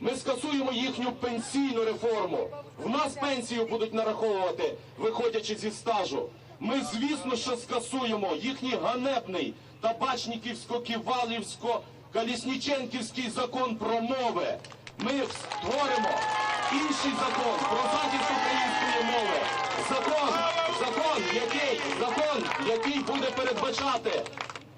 Ми скасуємо їхню пенсійну реформу. В нас пенсію будуть нараховувати, виходячи зі стажу. Ми, звісно, що скасуємо їхній ганебний табачниківсько-ківалівсько-калісніченківський закон про мови. Ми створимо інший закон про захист української мови. Закон, закон, який, закон, який буде передбачати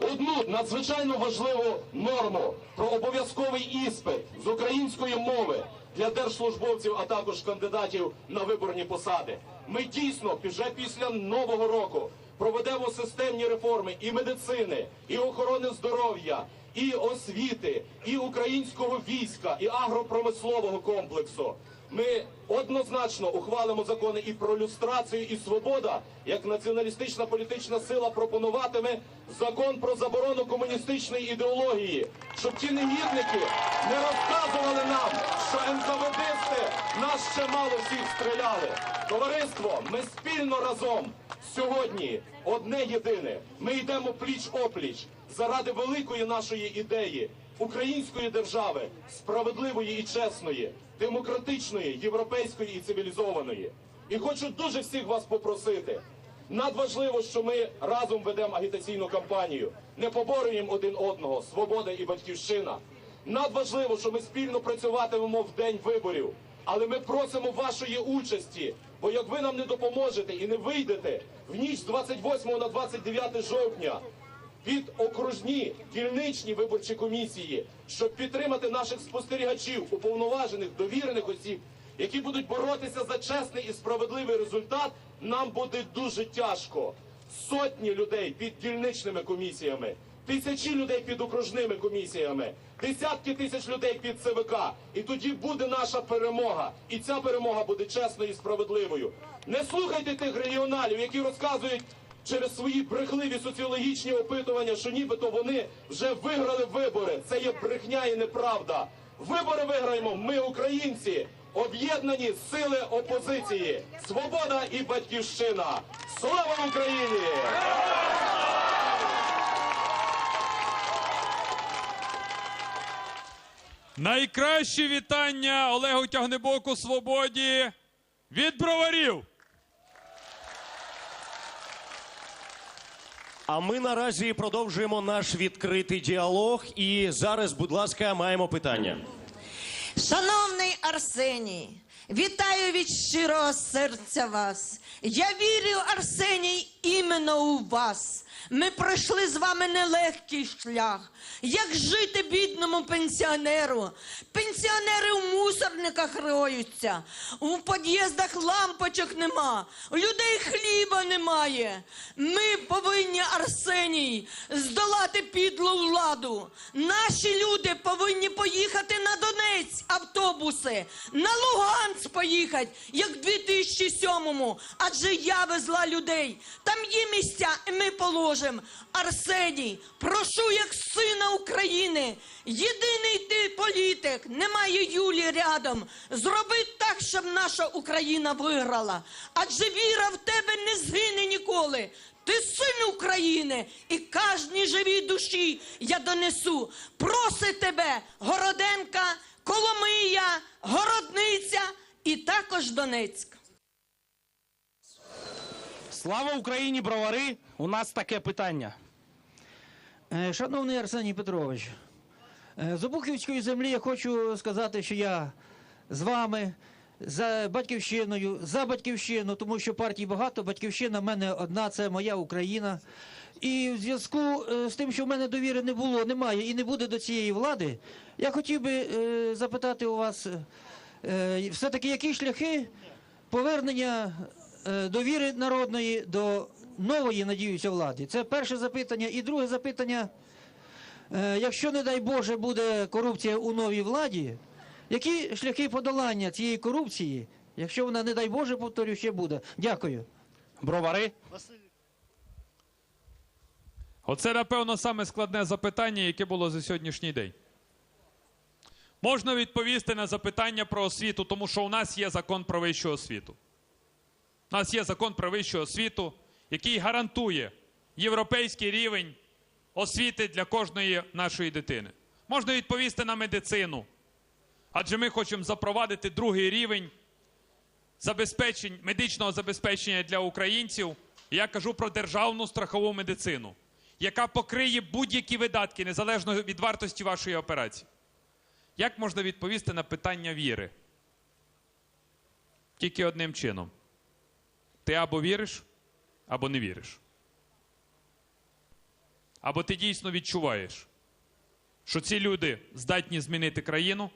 одну надзвичайно важливу норму про обов'язковий іспит з української мови для держслужбовців, а також кандидатів на виборні посади. Ми дійсно вже після нового року проведемо системні реформи і медицини, і охорони здоров'я, і освіти, і українського війська, і агропромислового комплексу. Ми однозначно ухвалимо закони і про люстрацію, і свобода, як націоналістична політична сила пропонуватиме закон про заборону комуністичної ідеології, щоб ті негідники не розказували нам, що НКВДисти нас ще мало всіх стріляли. Товариство, ми спільно разом сьогодні одне єдине. Ми йдемо пліч опліч заради великої нашої ідеї української держави, справедливої і чесної, демократичної, європейської і цивілізованої. І хочу дуже всіх вас попросити. Надважливо, що ми разом ведемо агітаційну кампанію, не поборюємо один одного, свобода і батьківщина. Надважливо, що ми спільно працюватимемо в день виборів, але ми просимо вашої участі. Бо як ви нам не допоможете і не вийдете в ніч з 28 на 29 жовтня під окружні дільничні виборчі комісії, щоб підтримати наших спостерігачів, уповноважених довірених осіб, які будуть боротися за чесний і справедливий результат, нам буде дуже тяжко. Сотні людей під дільничними комісіями, тисячі людей під окружними комісіями, десятки тисяч людей під ЦВК. І тоді буде наша перемога. І ця перемога буде чесною і справедливою. Не слухайте тих регіоналів, які розказують через свої брехливі соціологічні опитування, що нібито вони вже виграли вибори. Це є брехня і неправда. Вибори виграємо ми, українці, об'єднані сили опозиції, свобода і батьківщина. Слава Україні! Найкращі вітання Олегу Тягнебоку Свободі від броварів. А ми наразі продовжуємо наш відкритий діалог. І зараз, будь ласка, маємо питання. Шановний Арсеній, вітаю від щирого серця вас. Я вірю, Арсеній, іменно у вас. Ми пройшли з вами нелегкий шлях. Як жити бідному пенсіонеру? Пенсіонери в мусорниках роються, у під'їздах лампочок нема, у людей хліба немає. Ми повинні, Арсеній, здолати підлу владу. Наші люди повинні поїхати на Донець автобуси, на Луганськ поїхати, як в 2007-му. Адже я везла людей. Там є місця, і ми положимо. Арсеній, прошу як сина України. Єдиний ти політик, немає Юлі рядом. Зроби так, щоб наша Україна виграла. Адже віра в тебе не згине ніколи. Ти син України, і кожній живій душі я донесу. Проси тебе, Городенка, Коломия, Городниця і також Донецьк. Слава Україні, бровари! У нас таке питання. Е, Шановний Арсеній Петрович, е, з Обухівської землі я хочу сказати, що я з вами, за батьківщиною, за батьківщину, тому що партій багато, батьківщина в мене одна, це моя Україна. І в зв'язку е, з тим, що в мене довіри не було, немає і не буде до цієї влади, я хотів би запитати у вас, все-таки які шляхи повернення довіри народної до нової, надіюся, влади. Це перше запитання. І друге запитання. Е, Якщо, не дай Боже, буде корупція у новій владі, які шляхи подолання цієї корупції, якщо вона, не дай Боже, повторю, ще буде? Дякую. Бровари. Оце, напевно, саме складне запитання, яке було за сьогоднішній день. Можна відповісти на запитання про освіту, тому що у нас є закон про вищу освіту. У нас є закон про вищу освіту, який гарантує європейський рівень освіти для кожної нашої дитини. Можна відповісти на медицину. Адже ми хочемо запровадити другий рівень медичного забезпечення для українців. Я кажу про державну страхову медицину, яка покриє будь-які видатки, незалежно від вартості вашої операції. Як можна відповісти на питання віри? Тільки одним чином. Ти або віриш, або не віриш. Або ти дійсно відчуваєш, що ці люди здатні змінити країну,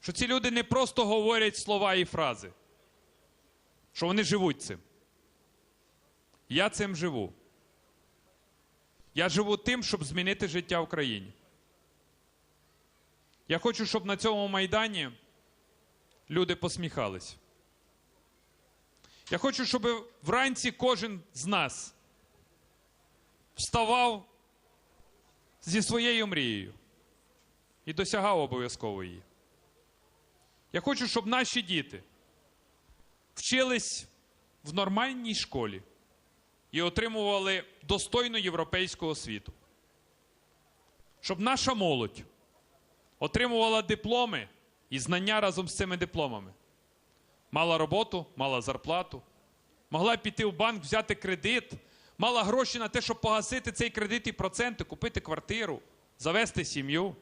що ці люди не просто говорять слова і фрази, що вони живуть цим. Я цим живу. Я живу тим, щоб змінити життя в країні. Я хочу, щоб на цьому майдані люди посміхались. Я хочу, щоб вранці кожен з нас вставав зі своєю мрією і досягав обов'язково її. Я хочу, щоб наші діти вчились в нормальній школі і отримували достойну європейську освіту. Щоб наша молодь отримувала дипломи і знання разом з цими дипломами. Мала роботу, мала зарплату, могла піти в банк, взяти кредит, мала гроші на те, щоб погасити цей кредит і проценти, купити квартиру, завести сім'ю.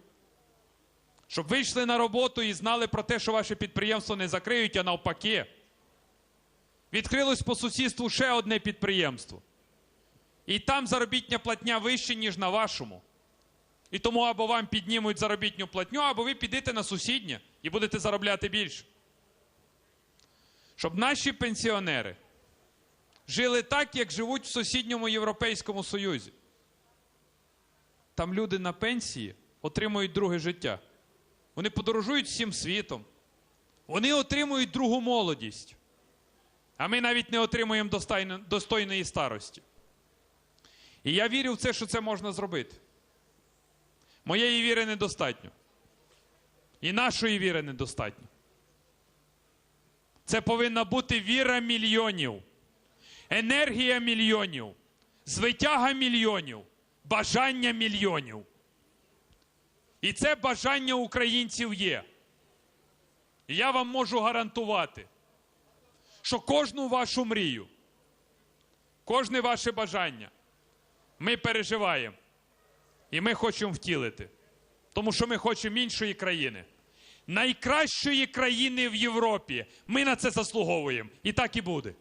Щоб вийшли на роботу і знали про те, що ваше підприємство не закриють, а навпаки. Відкрилось по сусідству ще одне підприємство. І там заробітня платня вища, ніж на вашому. І тому або вам піднімуть заробітню платню, або ви підете на сусіднє і будете заробляти більше. Щоб наші пенсіонери жили так, як живуть в сусідньому Європейському Союзі. Там люди на пенсії отримують друге життя. Вони подорожують всім світом. Вони отримують другу молодість. А ми навіть не отримуємо достойно- достойної старості. І я вірю в це, що це можна зробити. Моєї віри недостатньо. І нашої віри недостатньо. Це повинна бути віра мільйонів, енергія мільйонів, звитяга мільйонів, бажання мільйонів. І це бажання українців є. Я вам можу гарантувати, що кожну вашу мрію, кожне ваше бажання ми переживаємо. І ми хочемо втілити. Тому що ми хочемо іншої країни. Найкращої країни в Європі. Ми на це заслуговуємо. І так і буде.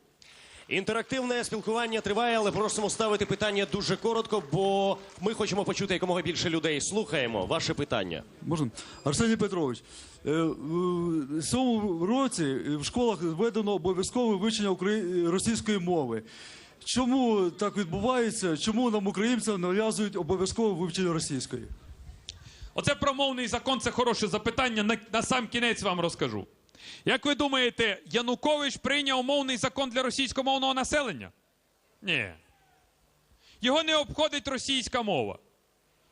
Інтерактивне спілкування триває, але просимо ставити питання дуже коротко, бо ми хочемо почути якомога більше людей. Слухаємо ваше питання. Можна? Арсеній Петрович, е, в цьому році в школах введено обов'язкове вивчення російської мови. Чому так відбувається? Чому нам, українцям, нав'язують обов'язкове вивчення російської? Оце про мовний закон це хороше запитання. На, на сам кінець вам розкажу. Як ви думаєте, Янукович прийняв мовний закон для російськомовного населення? Ні. Його не обходить російська мова.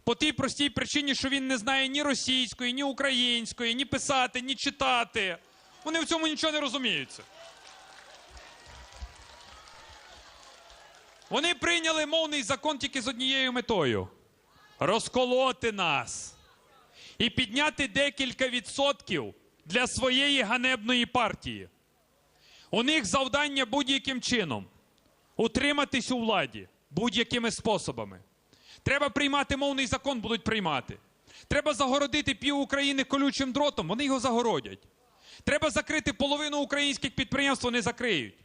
По тій простій причині, що він не знає ні російської, ні української, ні писати, ні читати. Вони в цьому нічого не розуміються. Вони прийняли мовний закон тільки з однією метою розколоти нас і підняти декілька відсотків для своєї ганебної партії. У них завдання будь-яким чином утриматись у владі будь-якими способами. Треба приймати мовний закон, будуть приймати. Треба загородити пів України колючим дротом, вони його загородять. Треба закрити половину українських підприємств, вони закриють.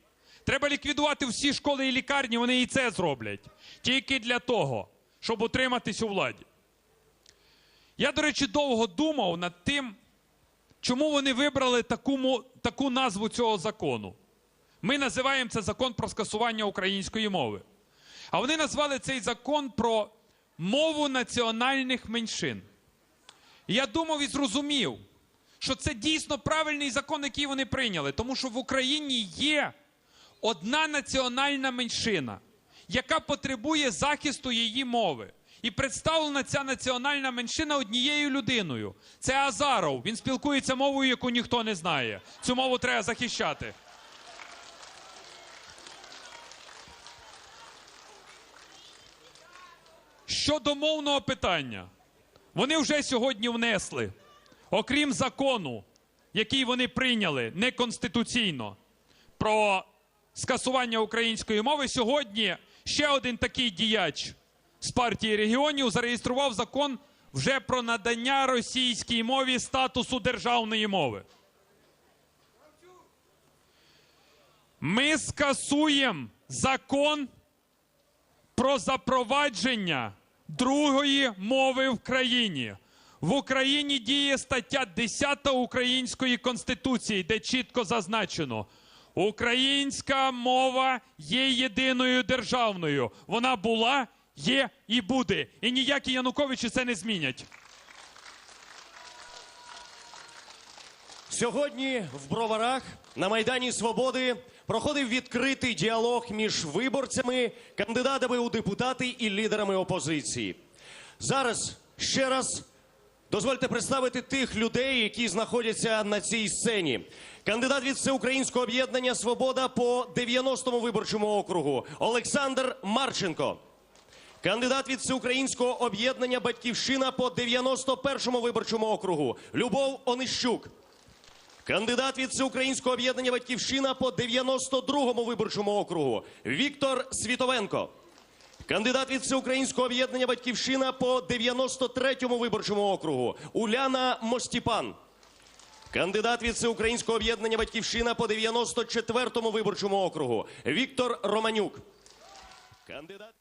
Треба ліквідувати всі школи і лікарні, вони і це зроблять. Тільки для того, щоб утриматись у владі. Я, до речі, довго думав над тим, чому вони вибрали таку, таку назву цього закону. Ми називаємо це закон про скасування української мови. А вони назвали цей закон про мову національних меншин. І я думав і зрозумів, що це дійсно правильний закон, який вони прийняли, тому що в Україні є одна національна меншина, яка потребує захисту її мови. І представлена ця національна меншина однією людиною. Це Азаров. Він спілкується мовою, яку ніхто не знає. Цю мову треба захищати. Щодо мовного питання, вони вже сьогодні внесли окрім закону, який вони прийняли неконституційно, про скасування української мови, сьогодні ще один такий діяч з партії регіонів зареєстрував закон вже про надання російській мові статусу державної мови. Ми скасуємо закон про запровадження другої мови в країні. В Україні діє стаття 10 Української Конституції, де чітко зазначено: українська мова є єдиною державною. Вона була, є і буде. І ніякі Януковичі це не змінять. Сьогодні в Броварах на Майдані Свободи проходив відкритий діалог між виборцями, кандидатами у депутати і лідерами опозиції. Зараз ще раз дозвольте представити тих людей, які знаходяться на цій сцені. Кандидат від Всеукраїнського об'єднання Свобода по 90-му виборчому округу Олександр Марченко. Кандидат від Всеукраїнського об'єднання Батьківщина по 91-му виборчому округу Любов Онищук. Кандидат від Всеукраїнського об'єднання Батьківщина по 92-му виборчому округу Віктор Світовенко. Кандидат від Всеукраїнського об'єднання Батьківщина по 93-му виборчому округу Уляна Мостіпан. Кандидат від Всеукраїнського об'єднання Батьківщина по 94-му виборчому округу Віктор Романюк. Кандидат